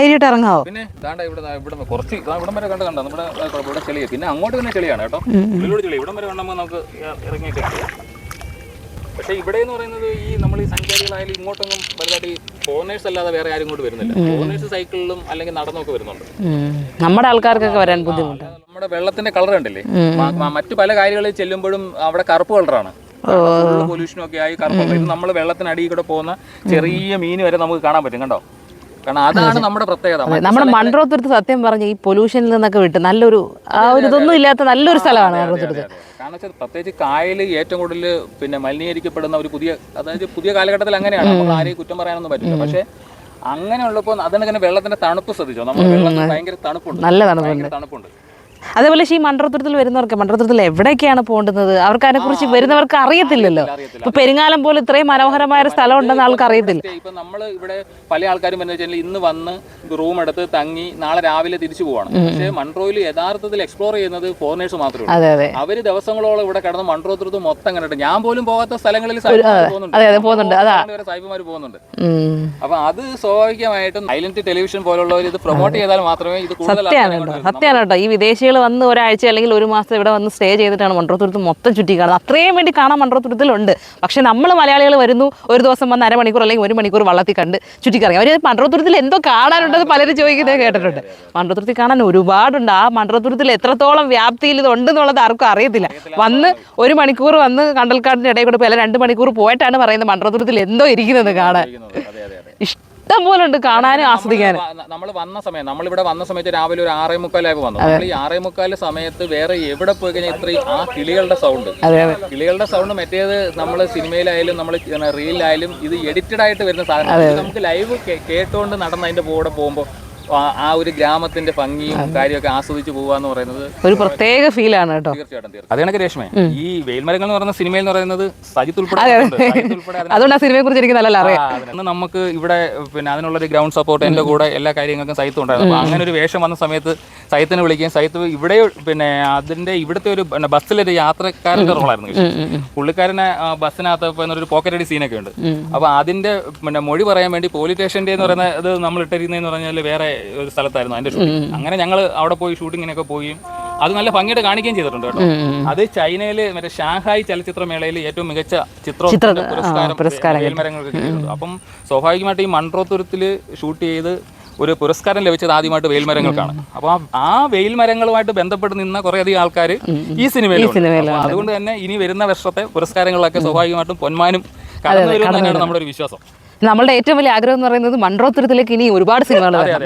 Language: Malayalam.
ധൈര്യമായിട്ട് ഇറങ്ങാവോ? പിന്നെ ദാണ്ട ഇവിടെ ഇവിടെ കുറച്ച് ഇവിടം വരെ കണ്ട കണ്ട? നമ്മുടെ ഇവിടെ ചെളിയ. പിന്നെ അങ്ങോട്ട് തന്നെ ചെളിയാണ് കേട്ടോ. ഉള്ളിലൂടെ ചെളി ഇവിടം വരെ വേണമെങ്കിൽ നമുക്ക് ഇറങ്ങിയിട്ട് പക്ഷേ ഇവിടെ എന്ന് പറയുന്നത് ഈ നമ്മൾ ഈ സഞ്ചാരികളായാലും ഇങ്ങോട്ടൊന്നും വലുതായിട്ട് ഈ ഫോറിനേഴ്സ് അല്ലാതെ വേറെ ആരും ഇങ്ങോട്ട് വരുന്നില്ല. ഫോറിനേഴ്സ് സൈക്കിളിലും അല്ലെങ്കിൽ നടന്നൊക്കെ വരുന്നുണ്ട്. നമ്മുടെ ആൾക്കാർക്കൊക്കെ വരാൻ ബുദ്ധിമുട്ട്. നമ്മുടെ വെള്ളത്തിന്റെ കളർ കണ്ടില്ലേ? മറ്റു പല കാര്യങ്ങളിൽ ചെല്ലുമ്പോഴും അവിടെ കറുപ്പ് കളറാണ് പൊല്യൂഷനും ഒക്കെ ആയി കറുപ്പ് ഇത് നമ്മൾ വെള്ളത്തിനടിയിൽ കൂടെ പോകുന്ന ചെറിയ മീൻ വരെ നമുക്ക് കാണാൻ പറ്റും. കണ്ടോ? കാരണം അതാണ് നമ്മുടെ പ്രത്യേകത. നമ്മുടെ മൺറോത്തുരുത്ത് സത്യം പറഞ്ഞ ഈ പൊല്യൂഷനിൽ നിന്നൊക്കെ വിട്ട് നല്ലൊരു ആ ഒരു ഇതൊന്നും ഇല്ലാത്ത നല്ലൊരു സ്ഥലമാണ് കാരണം വെച്ചാൽ പ്രത്യേകിച്ച് കായൽ ഏറ്റവും കൂടുതൽ പിന്നെ മലിനീകരിക്കപ്പെടുന്ന ഒരു പുതിയ അതായത് പുതിയ കാലഘട്ടത്തിൽ അങ്ങനെയാണ്. നമ്മൾ ആരെയും കുറ്റം പറയാനൊന്നും പറ്റില്ല. പക്ഷേ അങ്ങനെയുള്ളപ്പോൾ അതിനങ്ങനെ വെള്ളത്തിന്റെ തണുപ്പ് ശ്രദ്ധിച്ചോ? നമ്മൾ ഭയങ്കര തണുപ്പുണ്ട്. നല്ല തണുപ്പുണ്ട്. അതേപോലെ ഈ മണ്ഡലത്തിൽ വരുന്നവർക്ക് മണ്ഡലത്തിൽ എവിടേക്കാണ് പോകേണ്ടത് അവർക്ക് അതിനെക്കുറിച്ച് വരുന്നവർക്ക് അറിയത്തില്ലല്ലോ. അറിയത്തില്ല. ഇപ്പൊ പെരുങ്ങാലം പോലെ ഇത്രയും മനോഹരമായ ഒരു സ്ഥലം ഉണ്ടെന്ന് ആൾക്ക് അറിയത്തില്ല. ഇപ്പൊ നമ്മൾ ഇവിടെ പല ആൾക്കാരും എന്ന് വെച്ചാൽ ഇന്ന് വന്ന് റൂം എടുത്ത് തങ്ങി നാളെ രാവിലെ തിരിച്ചു പോവാണ്. പക്ഷേ മൺട്രോയിൽ യഥാർത്ഥത്തിൽ എക്സ്പ്ലോർ ചെയ്യുന്നത് ഫോറിനേഴ്സ് മാത്രമേ അവർ ദിവസങ്ങളോളം ഇവിടെ കിടന്ന് മൺട്രോത്തുരത്ത് മൊത്തം കണ്ടിട്ട് ഞാൻ പോലും പോകാത്ത സ്ഥലങ്ങളിൽ പോകുന്നുണ്ട്. പോകുന്നുണ്ട്. അപ്പൊ അത് സ്വാഭാവികമായിട്ടും ഐലൻഡ് ടെലിവിഷൻ പോലുള്ളവർ ഇത് പ്രൊമോട്ട് ചെയ്താൽ മാത്രമേ ഇത് കൂടുതൽ സത്യമാണ് കേട്ടോ. കേട്ടോ. ഈ വിദേശികൾ വന്ന് ഒരാഴ്ച അല്ലെങ്കിൽ ഒരു മാസം ഇവിടെ വന്ന് സ്റ്റേ ചെയ്തിട്ടാണ് മൺട്രോത്തുരുത്ത് മൊത്തം ചുറ്റി കാണുന്നത്. അത്രയും വേണ്ടി കാണാൻ മൺട്രോത്തുരുത്തിലുണ്ട് പക്ഷേ നമ്മൾ മലയാളികൾ വരുന്നു ഒരു ദിവസം വന്ന് അരമണിക്കൂർ അല്ലെങ്കിൽ ഒരു മണിക്കൂർ വള്ളത്തിൽ കണ്ട് ചുറ്റിക്കറങ്ങി. അവർ മൺട്രോത്തുരുത്തിൽ എന്തോ കാണാനുണ്ടെന്ന് പലരും ചോദിക്കുന്നത് കേട്ടിട്ടുണ്ട്. മൺട്രോത്തുരുത്തിൽ കാണാൻ ഒരുപാടുണ്ട്. ആ മൺട്രോത്തുരുത്തിൽ എത്രത്തോളം വ്യാപ്തിയിൽ ഇത് ഉണ്ടെന്നുള്ളത് ആർക്കും അറിയത്തില്ല. വന്ന് ഒരു മണിക്കൂർ വന്ന് കണ്ടൽക്കാടിന്റെ ഇടയിൽ കൂടെ പോയി അല്ല രണ്ട് മണിക്കൂർ പോയിട്ടാണ് പറയുന്നത് മൺട്രോത്തുരുത്തിൽ എന്തോ ഇരിക്കുന്നത് കാണാൻ. ചെയ്യുന്നത്. ഇഷ്ടം പോലെ ഉണ്ട് കാണാനും ആസ്വദിക്കാനും. നമ്മൾ വന്ന സമയം നമ്മൾ ഇവിടെ വന്ന സമയത്ത് രാവിലെ ഒരു ആറേ മുക്കാലായപ്പോൾ വന്നു. നമ്മൾ ഈ ആറേ മുക്കാൽ സമയത്ത് വേറെ എവിടെ പോയി കഴിഞ്ഞാൽ ഇത്രയും ആ കിളികളുടെ സൗണ്ട് കിളികളുടെ സൗണ്ട് മറ്റേത് നമ്മൾ സിനിമയിലായാലും നമ്മൾ റീലിലായാലും ഇത് എഡിറ്റഡ് ആയിട്ട് വരുന്ന സാധനം നമുക്ക് ലൈവ് കേട്ടുകൊണ്ട് നടന്ന് അതിന്റെ കൂടെ പോകുമ്പോൾ ആ ഒരു ഗ്രാമത്തിന്റെ ഭംഗിയും കാര്യമൊക്കെ ആസ്വദിച്ച് പോവാന്ന് പറയുന്നത് ഒരു പ്രത്യേക ഫീലാണ് കേട്ടോ. തീർച്ചയായിട്ടും തീർച്ചയായും അതേ കണക്ക് രേഷ്മേ ഈ വെയിൽമരങ്ങൾ എന്ന് പറയുന്ന സിനിമയിൽ എന്ന് പറയുന്നത് സജിത്ത് ഉൾപ്പെടെ അതുകൊണ്ട് ആ സിനിമയെ കുറിച്ച് എനിക്ക് നല്ല അറിയാം. നമുക്ക് ഇവിടെ പിന്നെ അതിനുള്ള ഒരു ഗ്രൗണ്ട് സപ്പോർട്ട് എന്റെ കൂടെ എല്ലാ കാര്യങ്ങൾക്കും സഹിത്തുണ്ടായിരുന്നു ഉണ്ടായിരുന്നു. അങ്ങനെ ഒരു വേഷം വന്ന സമയത്ത് സൈത്തിനെ വിളിക്കുകയും സൈത്ത് ഇവിടെ പിന്നെ അതിന്റെ ഇവിടുത്തെ ഒരു ബസ്സിലൊരു യാത്രക്കാരന്റെ റോളായിരുന്നു. പുള്ളിക്കാരനെ ബസ്സിനകത്ത് ഒരു പോക്കറ്റ് അടി സീനൊക്കെ ഉണ്ട്. അപ്പോൾ അതിന്റെ പിന്നെ മൊഴി പറയാൻ വേണ്ടി പോലീസ് സ്റ്റേഷന്റെ എന്ന് പറയുന്ന ഇത് നമ്മൾ ഇട്ടിരിക്കുന്നതെന്ന് പറഞ്ഞാൽ വേറെ ഒരു സ്ഥലത്തായിരുന്നു അതിന്റെ ഷൂട്ടിംഗ് അങ്ങനെ ഞങ്ങൾ അവിടെ പോയി ഷൂട്ടിങ്ങിനൊക്കെ പോയി. അത് നല്ല ഭംഗിയായിട്ട് കാണിക്കുകയും ചെയ്തിട്ടുണ്ട് കേട്ടോ. അത് ചൈനയിൽ മറ്റേ ഷാങ്ഹായ് ചലച്ചിത്രമേളയിൽ ഏറ്റവും മികച്ച ചിത്രം പുരസ്കാരം അപ്പം സ്വാഭാവികമായിട്ട് ഈ മൺട്രോത്തുരത്തിൽ ഷൂട്ട് ചെയ്ത് ഒരു പുരസ്കാരം ലഭിച്ചത് ആദ്യമായിട്ട് വെയിൽമരങ്ങൾക്കാണ് അപ്പോൾ ആ വെയിൽമരങ്ങളുമായിട്ട് ബന്ധപ്പെട്ട് നിന്ന കുറേയധികം ആൾക്കാർ ഈ സിനിമയിൽ. അതുകൊണ്ട് തന്നെ ഇനി വരുന്ന വർഷത്തെ പുരസ്കാരങ്ങളിലൊക്കെ സ്വാഭാവികമായിട്ടും പൊന്മാനും കടന്നു വരും തന്നെയാണ് നമ്മുടെ ഒരു വിശ്വാസം. നമ്മളുടെ ഏറ്റവും വലിയ ആഗ്രഹം എന്ന് പറയുന്നത് മൺറോത്തുരത്തിലേക്ക് ഇനി ഒരുപാട് സിനിമകൾ